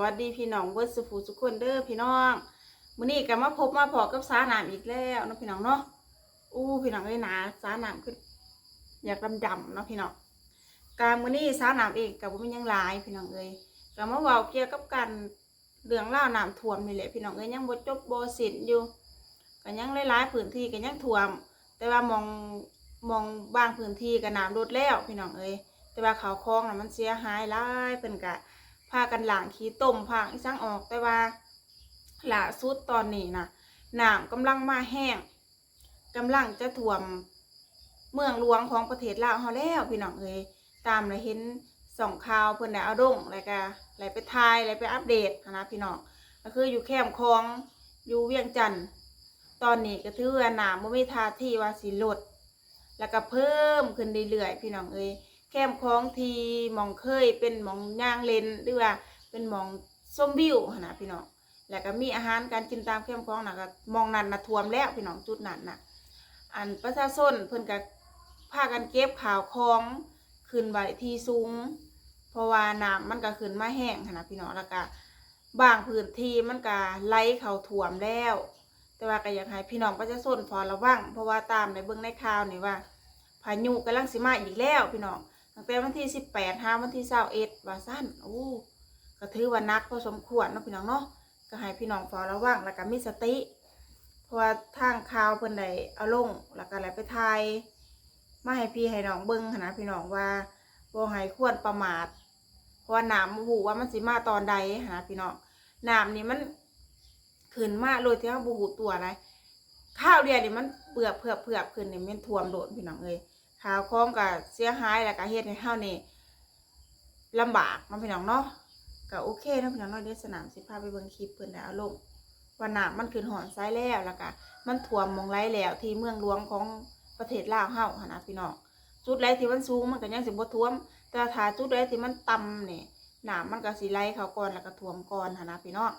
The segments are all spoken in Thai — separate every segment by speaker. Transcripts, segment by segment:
Speaker 1: วัสดีพี่น้องเบิร์ดสุภูสุขคนเด้อพี่น้องมื้อนี้ก็มาพบมาพอกับสาหนามอีกแล้วเนาะพี่น้องเนาะอู้พี่น้องเลยหนาสาหนามขึ้นอยากดำดำๆเนาะพี่น้องการมื้อนี้สาหนามเองกับว่ามันยังหลายพี่น้องเอ้ยก็มาเว้าเกี่ยวกับการเรื่องล่าวน้ำท่วมนี่แหละพี่น้องเอ้ยยังบ่จบบ่สิ้นอยู่ก็ยังหลายๆพื้นที่ก็ยังท่วม แต่ว่ามองมองบางพื้นที่ก็น้ำลดแล้วพี่น้องเอ้ยแต่ว่าเขาคลองน่ะมันเสียหายหลายเพิ่นก็ พากันหลางขี้ต้มพาอีสังออกแต่ว่าล่าสุดตอนนี้นะน้ำกำลังมาแห้งกำลังจะท่วมเมืองหลวงของประเทศลาวเฮาแล้วพี่น้องเอ้ยตามเลยเห็นส่องข่าวเพิ่อนได้เอาลงแล้วก็ไหลไรไปทายอะไหลไปอัปเดตนะพี่น้องก็คืออยู่แคมคลองอยู่เวียงจันทน์ตอนนี้ก็ถือว่าน้ำบ่มีท่าที่ว่าสิลด แล้วก็เพิ่มขึ้นเรื่อยๆพี่น้องเอ้ย แคมคลองทีมองเคยเป็นมองย่างเลนหรือว่าเป็นมองส้มวิวหั้นนะพี่น้องแล้วก็มีอาหารการกินตามแคมคลองนะก็มองนั้นนะท่วมแล้วพี่น้องจุดนั้นนะอันประชาชนเพิ่นก็พากันเก็บข่าวคลองขึ้นไว้ที่สูงเพราะว่าน้ำมันก็ขึ้นมาแห้งนะพี่น้องแล้วก็บางพื้นที่มันก็ไหลเข้าท่วมแล้ว แต่ว่าก็อยากให้พี่น้องประชาชนพอระวังเพราะว่าตามในเบื้องในข่าวนี่ว่าพายุกำลังสิมาอีกแล้วพี่น้อง ตั้งแต่วันที่สิบแปดหาวันที่เศร้าเอ็ดว่าสั้นโอ้ก็ถือว่านักพอสมควรเนาะพี่น้องเนาะก็ให้พี่น้องเฝ้าระวังแล้วก็มีสติเพราะว่าทางข่าวเพิ่นได้เอาลงแล้วก็อะไรไปทายมาให้พี่ให้น้องเบิ่งหั้นะพี่น้องว่าบ่ให้ควรประมาทเพราะว่าน้ำบ่ฮู้ว่ามันสิมาตอนใดหั้นะพี่น้องน้ำนี่มันขึ้นมาโดยที่เราบ่ฮู้ตัวอะไรข้าวเดียวนี่มันเปลือกเผือกเผือกขึ้นนี่มันท่วมโดดพี่น้องเอ้ย ข่าวของก็เสียหายแล้วก็เฮ็ดให้เฮานี่ลำบากเนาะพี่น้องเนาะก็โอเคเนาะพี่น้องเนาะเดี๋ยวสนามสิพาไปเบิ่งคลิปเพิ่นได้เอาลงว่าน้ำมันขึ้นหอนซ้ายแล้วแล้วก็มันท่วมมองไรแล้วที่เมืองหลวงของประเทศลาวเฮาหนนะพี่น้องจุดไรที่มันสูงมันก็ยังสิบ่ท่วม แต่ถ้าจุดไรที่มันต่ำเนี่ยน้ำมันก็สิไหลเขาก่อนแล้วก็ท่วมก่อนหนนะพี่น้อง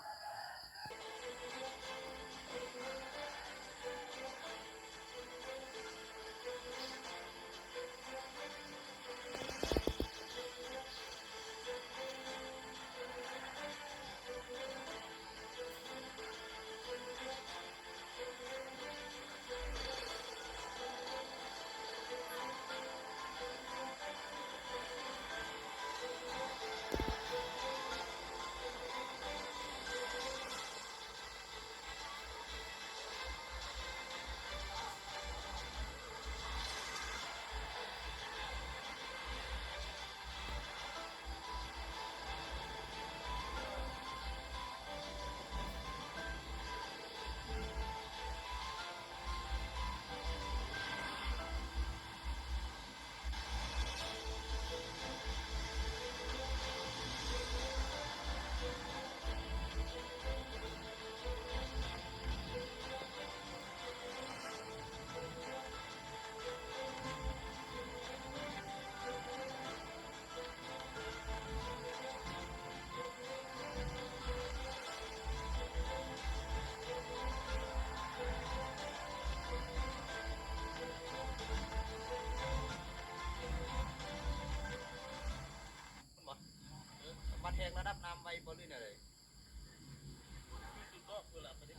Speaker 2: ระดับน้ำไว้บริเวณอะไร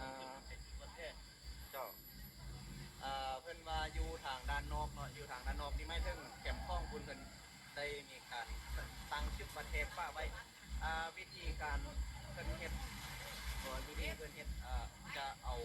Speaker 2: อ่าเจ้าอ่าเพิ่นว่าอยู่ทางด้านนอกเนาะอยู่ทางด้านนอกนี่ไม่ถึงแคมป์ข้องคุณเพิ่นได้มีการตั้งชื่อวัดแหงป้าไว้อ่าวิธีการเพิ่นเฮ็ดตัววิธีเพิ่นเฮ็ดอ่าจะเอา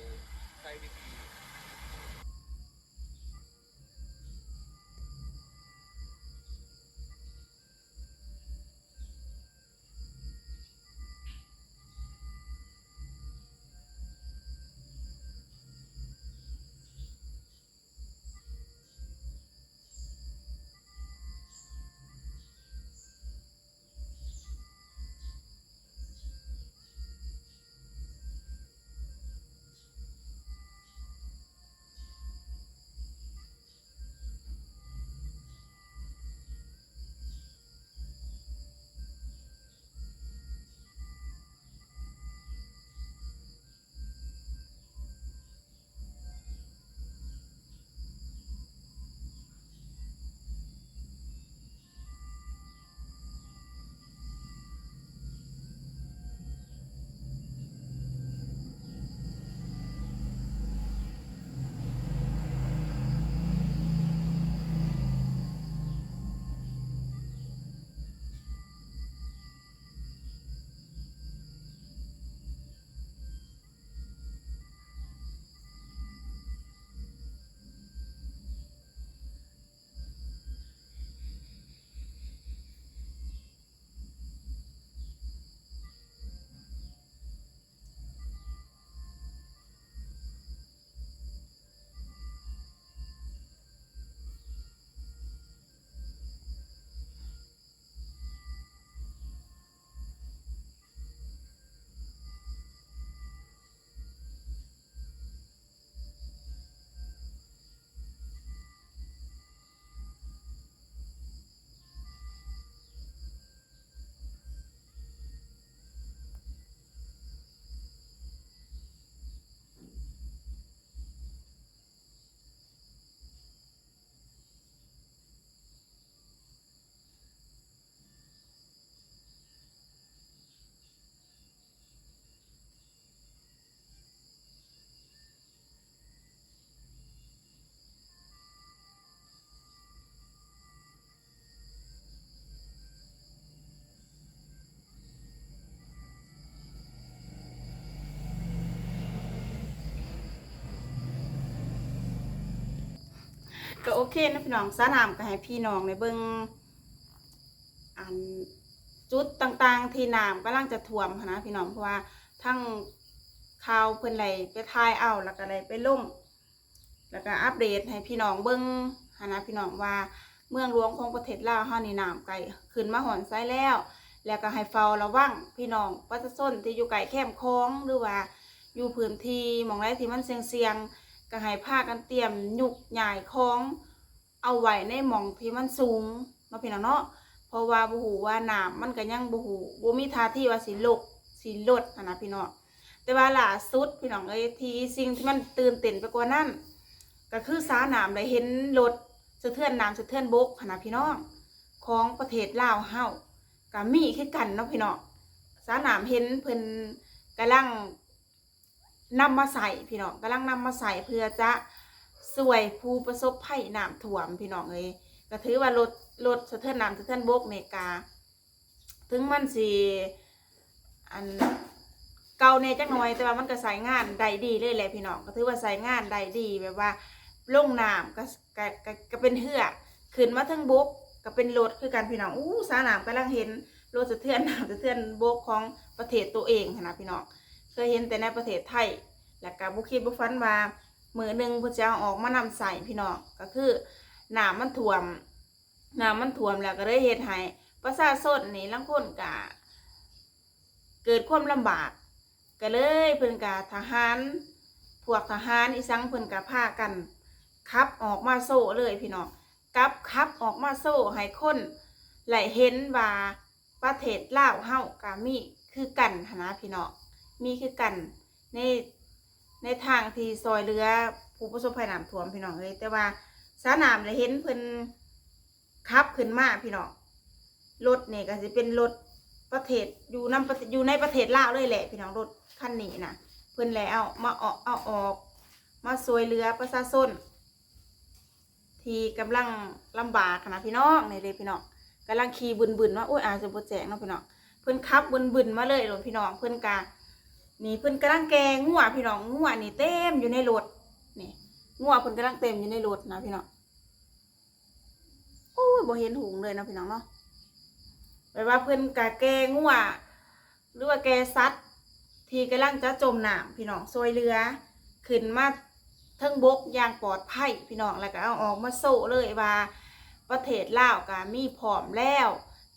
Speaker 1: ก็โอเคนะพี่น้องสานามก็ให้พี่น้องในเบิ่งอันจุดต่างๆ ที่น้ำกำลังจะท่วมนะพี่น้องเพราะว่าทั้งข่าวเพิ่อนไหลไปทายเอาแล้วก็อะไหลไปลงแล้วก็อัปเดตให้พี่น้องเบิ่งนะพี่น้องว่าเมืองหลวงของประเทศลาวเฮานี่น้ำไกลขึ้นมาหอนไซแล้ว แล้วก็ให้เฝ้าระวังพี่น้องประชาชนที่อยู่ไกลแคมคลองหรือว่าอยู่พื้นที่มองไรที่มันเสี่ยงๆ ก็ให้พากันเตรียมยุกใหญ่คล้อง เอาไว้ในหมองที่มันสูงเนาะพี่น้องเนาะเพราะว่าบ่ฮู้ว่าน้ำมันก็ยังบ่ฮู้บ่มีทาที่ว่าสิลกสิลดนนะพี่น้องแต่ว่าล่าสุดพี่น้องเอ้ยที่สิ่งที่มันตื่นเต้นไปกว่านั้นก็คือสาน้ำได้เห็นรถสะเทือนน้ำสะเทือนบกนะพี่น้องของประเทศลาวเฮาก็มีคือกันเนาะพี่น้องสานามเห็นเพิ่นกำลัง นำมาใส่พี่น้องกำลังนำมาใส่เพื่อจะสวยผู้ประสบภัยน้ำท่วมพี่น้องเอ้ยก็ถือว่ารถรถสะเทือนน้ำสะเทือนบกเมกา ถึงมันสิอันเก่าในจักหน่อยแต่ว่ามันก็ใส่งานได้ดีเลยแหละพี่น้องก็ถือว่าใส่งานได้ดีแบบว่าลงน้ำก็ก็ก็ก็เป็นเหือขึ้นมาทั้งบกก็เป็นรถคือการพี่น้องอู้สานามกำลังเห็นรถสะเทือนน้ำสะเทือนโบกของประเทศตัวเองนะพี่น้อง เคยเห็นแต่ในประเทศไทย แล้วก็บุคิดบุฟันว่ามือหนึ่งพิ่นจะเอาออกมานำใส่พี่น้องก็คือน้ำมันท่วมน้ำมันท่วมแล้วก็เลยเฮ็ดให้ประชาชนนี่ลังคนกะเกิดความลำบาก ก็เลยเพิ่นกะทหารพวกทหารอีสังเพิ่นกะพากันขับออกมาโซ่เลยพี่น้องกับขับออกมาโซ่ให้คนไหลเห็นว่าประเทศลาวเฮากามีคือกันหนนะพี่น้อง มีคือกันในในทางที่ซอยเรือผู้ประสบภัยน้ำท่วมพี่น้องเลยแต่ว่าสานามเลยเห็นเพิ่นขับขึ้นมาพี่น้องรถเนี่ยก็จะเป็นรถประเทศอยู่นำประเทศอยู่ในประเทศลาวเลยแหละ พี่น้องรถคันนี้นะเพิ่นแล้วมาออกเอาออก มาซวยเรือประชาชนที่กำลังลำบากนะพี่น้องในเลยพี่น้องกำลังขี่บึนบึนว่าโอ้ยอาจจะโปรแจกเนาะพี่น้องเพิ่นขับบึนบึนมาเลยหลวงพี่น้องเพิ่นกา นี่เพิ่นกำลังแกงงัวพี่น้องงัวนี่เต็มอยู่ในรถนี่งัวเพิ่นกำลังเต็มอยู่ในรถนะพี่น้องโอ้ยบ่เห็นหุงเลยนะพี่น้องเนาะแปลว่าเพิ่นกะแกงงัวหรือว่าแกซัดที่กำลังจะจมน้ำพี่น้องซอยเรือขึ้นมาเทิงบกอย่างปลอดภัยพี่น้องแล้วก็เอาออกมาโซ่เลยว่าประเทศลาวก็มีพร้อมแล้ว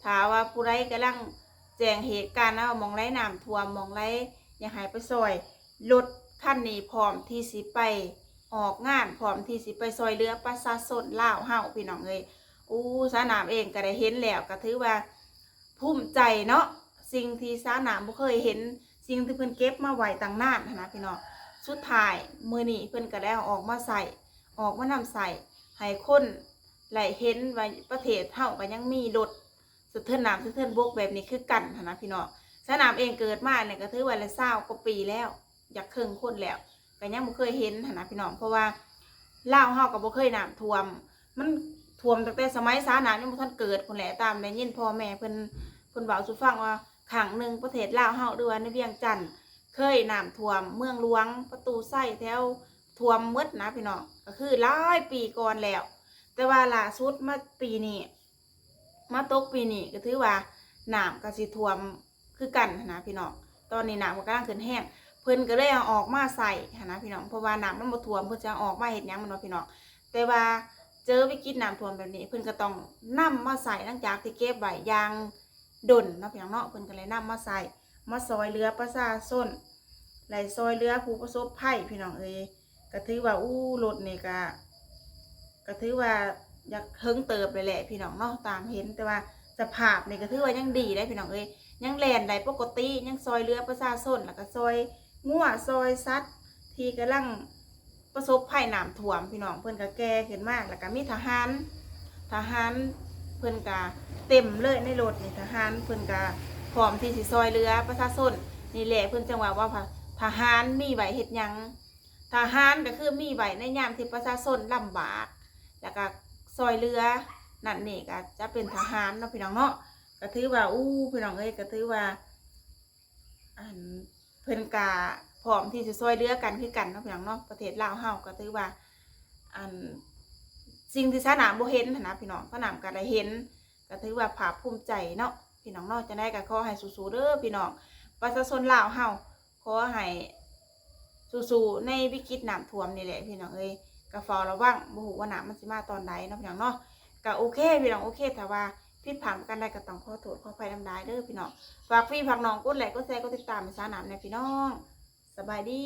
Speaker 1: ถ้าว่าผู้ใดกำลังแจ้งเหตุการณ์เอามองไรน้ำท่วมมองไร อยากให้ไปซอยรถคันนี้พร้อมที่สิไปออกงานพร้อมที่สิไปซอยเรือประชาชนลาวเฮาพี่น้องเลยอู้สานามเองก็ได้เห็นแล้วก็ถือว่าภูมิใจเนาะสิ่งที่สานามบ่เคยเห็น สิ่งที่เพิ่นเก็บมาไว้ตั้งนานนนะพี่น้องสุดท้ายมือนี้เพิ่นก็ได้ออกมาใส่ออกมานำใส่ให้คนไหลเห็นว่าประเทศเฮาก็ยังมีรถสะเทือนน้ำสะเทือนบกแบบนี้คือกันนะพี่น้อง สนามเองเกิดมาเนี่ยก็ถือว่าละเศร้ากว่าปีแล้ว อยากเครึ่งคนแล้วก็ยังบ่เคยเห็นหนะพี่น้องเพราะว่าเลาเฮาก็บ่เคยน้ำท่วม มันท่วมตั้งแต่สมัยสาหนามยังบ่ทันเกิดพุ่นแหละตามได้ยินพ่อแม่เพิ่นเพิ่นเว้าสู่ฟังว่าครั้งหนึ่งประเทศลาวเฮาหรือว่าในเวียงจันทน์เคยน้ำท่วม เมืองหลวงประตูไส้แถวท่วมหมดนะพี่น้องก็คือหลายปีก่อนแล้ว แต่ว่าล่าสุดมาปีนี้มาตกปีนี้ก็ถือว่าน้ำก็สิท่วม คือกันนะพี่น้องตอนนี้น้ำมันกำลังขึ้นแห้งเพิ่นก็เลยเอาออกมาใส่นะพี่น้องเพราะว่าน้ำมันบ่ท่วมเพิ่นจะออกมาเฮ็ดหยังมันเนาพี่น้องแต่ว่าเจอวิกฤตน้ำท่วมแบบนี้ เพิ่นก็ต้องนํมาใส่หลังจากที่เก็บไว้ยางดนเนาะพี่น้องเนาะเพิ่นก็เลยนํมาใส่มาซอยเรือประชาชนไหลซอยเรือผู้ประสบภัยพี่น้องเอ้ยก็ถือว่าอู้รถนี่ก็ก็ถือว่าอยากเฮิงเติบเลยแหละพี่น้องเนาะตามเห็นแต่ว่า สภาพนี่ก็ถือว่ายังดีได้พี่น้องเอ้ยยังแลนได้ปกติยังซอยเรือประชาชนแล้วก็ซอยงัวซอยซัดที่กำลังประสบภัยน้ำท่วมพี่น้องเพิ่อนก็แก่ขึ้นมากแล้วก็มีทหารทหารเพิ่อนก็เต็มเลยในรถนี่ทหารเพิ่อนก็พร้อมที่สิซอยเรือประชาชนนี่แหละเพื่อนจังหวะว่าทหารมีไว้เฮ็ดยังทหารก็คือมีไว้ในยามที่ประชาชนลำบาก แล้วก็ซอยเรือ นั่นนี่ก็จะเป็นทหารเนาะพี่น้องเนาะก็ถือว่าอู้พี่น้องเอ้ยก็ถือว่าอันเพิ่นกาพร้อมที่จะซอยเรือกันคือกันเนาะพี่น้องเนาะประเทศลาวเฮาก็ถือว่าอันสิ่งที่สนามบ่เห็นนนะพี่น้องสนามก็ได้เห็น ก็ถือว่าภาคภูมิใจเนาะพี่น้องเนาะจะได้ก็ขอให้สู้ๆเด้อพี่น้องประชาชนลาวเฮาขอให้สู้ๆในวิกฤตน้ำท่วมนี่แหละพี่น้องเอ้ยก็เฝ้าระวังบ่ฮู้ว่าน้ำมันสิมาตอนใดเนาะพี่น้องเนาะ ก็โอเคพี่น้องโอเคแต่ว่าพี่ผ่านกันได้ก็ต้องขอโทษขออภัยนำได้เด้อพี่น้องฝากพี่ฝากน้องกดไลค์กดแชร์กดติดตามให้สานามในพี่น้อง สบายดี